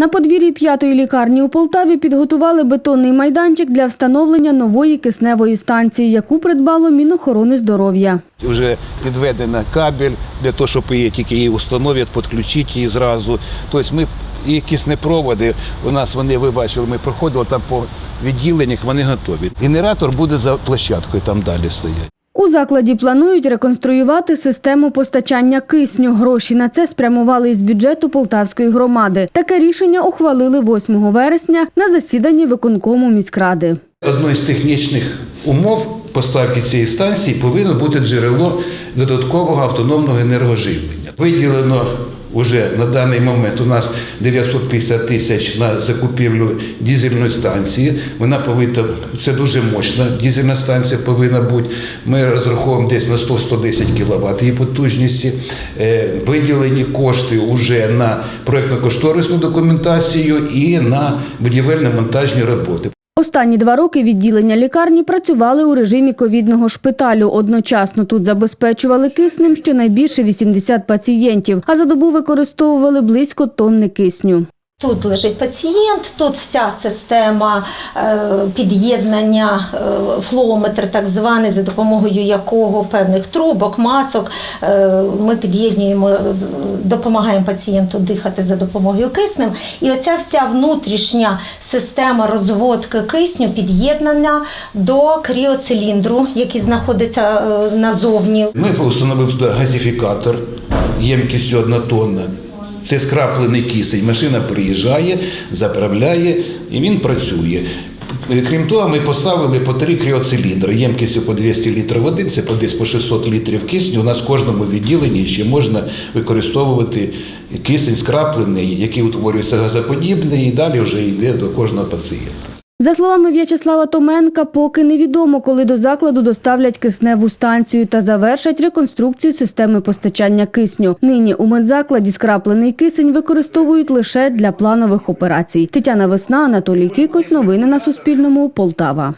На подвір'ї п'ятої лікарні у Полтаві підготували бетонний майданчик для встановлення нової кисневої станції, яку придбало Мінохорони здоров'я. Вже підведена кабель для того, щоб її тільки її установлять, підключити її зразу. Тобто ми і киснепроводи, у нас вони, ви бачили, ми проходили там по відділеннях, вони готові. Генератор буде за площадкою, там далі стоять. У закладі планують реконструювати систему постачання кисню. Гроші на це спрямували із бюджету Полтавської громади. Таке рішення ухвалили 8 вересня на засіданні виконкому міськради. Одною з технічних умов поставки цієї станції повинно бути джерело додаткового автономного енергоживлення. Виділено вже на даний момент у нас 950 тисяч на закупівлю дізельної станції. Вона повинна це дуже мощна дізельна станція повинна бути. Ми розраховуємо десь на 100-110 кВт її потужності. Е, Виділені кошти вже на проєктно-кошторисну документацію і на будівельно-монтажні роботи. Останні два роки відділення лікарні працювали у режимі ковідного шпиталю. Одночасно тут забезпечували киснем щонайбільше 80 пацієнтів, а за добу використовували близько тонни кисню. Тут лежить пацієнт, тут вся система е, під'єднання, е, флометр так званий, за допомогою якого певних трубок, масок е, ми під'єднуємо, допомагаємо пацієнту дихати за допомогою киснем. І оця вся внутрішня система розводки кисню під'єднана до кріоциліндру, який знаходиться назовні. Ми встановили туди газифікатор ємкістю 1 тонна. Це скраплений кисень. Машина приїжджає, заправляє і він працює. Крім того, ми поставили по три кріоциліндри ємкістю по 200 літрів води, це по десь по 600 літрів кисню. У нас в кожному відділенні ще можна використовувати кисень скраплений, який утворюється газоподібний, і далі вже йде до кожного пацієнта. За словами В'ячеслава Томенка, поки невідомо, коли до закладу доставлять кисневу станцію та завершать реконструкцію системи постачання кисню. Нині у медзакладі скраплений кисень використовують лише для планових операцій. Тетяна Весна, Анатолій Кікоть. Новини на Суспільному. Полтава.